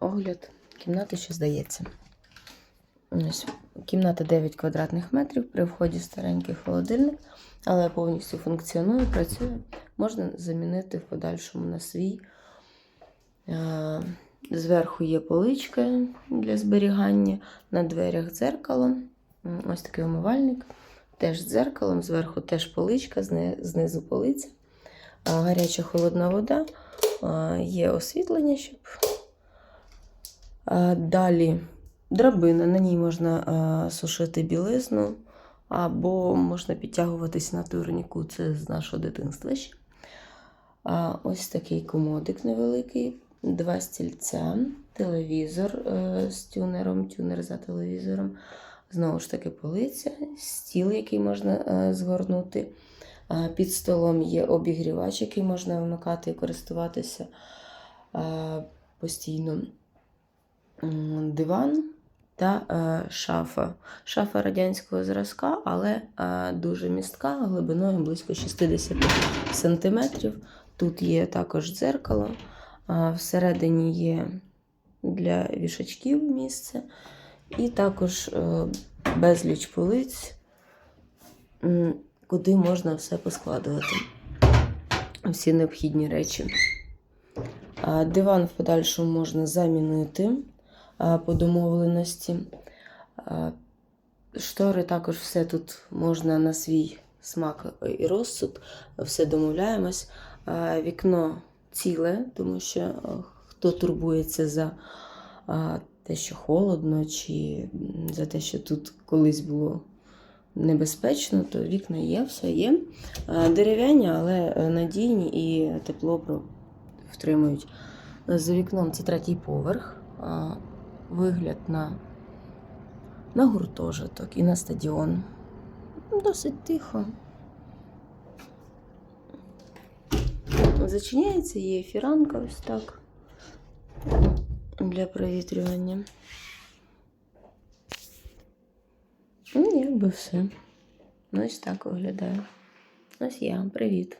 огляд кімнати, що здається. Ось, кімната 9 квадратних метрів, при вході старенький холодильник, але повністю функціонує, працює. Можна замінити в подальшому на свій. Е, Зверху є поличка для зберігання, на дверях дзеркало. Ось такий умивальник. Теж з дзеркалом, зверху теж поличка, знизу полиця. Гаряча холодна вода. Є освітлення, щоб. Далі драбина, на ній можна сушити білизну, або можна підтягуватись на турніку. Це з нашого дитинства ще. Ось такий комодик невеликий, два стільця, телевізор е, з тюнером, тюнер за телевізором. Знову ж таки, полиця, стіл, який можна е, згорнути. Під столом є обігрівач, який можна вмикати і користуватися постійно. Диван та е, шафа. Шафа радянського зразка, але е, дуже містка, глибиною близько 60 см. Тут є також дзеркало. а Всередині є для вішачків місце. І також е, безліч полиць, куди можна все поскладувати. Всі необхідні речі. Диван в подальшому можна замінити по домовленості. Штори також все тут можна на свій смак і розсуд. Все домовляємось. Вікно ціле, тому що хто турбується за те, що холодно, чи за те, що тут колись було небезпечно, то вікна є, все є. Дерев'яні, але е, надійні і тепло втримують. За вікном це третій поверх. А, Вигляд на, на гуртожиток і на стадіон. Досить тихо. Зачиняється, є фіранка ось так для провітрювання. Ну, якби все. Ну, ось так виглядає. Ось я, привіт.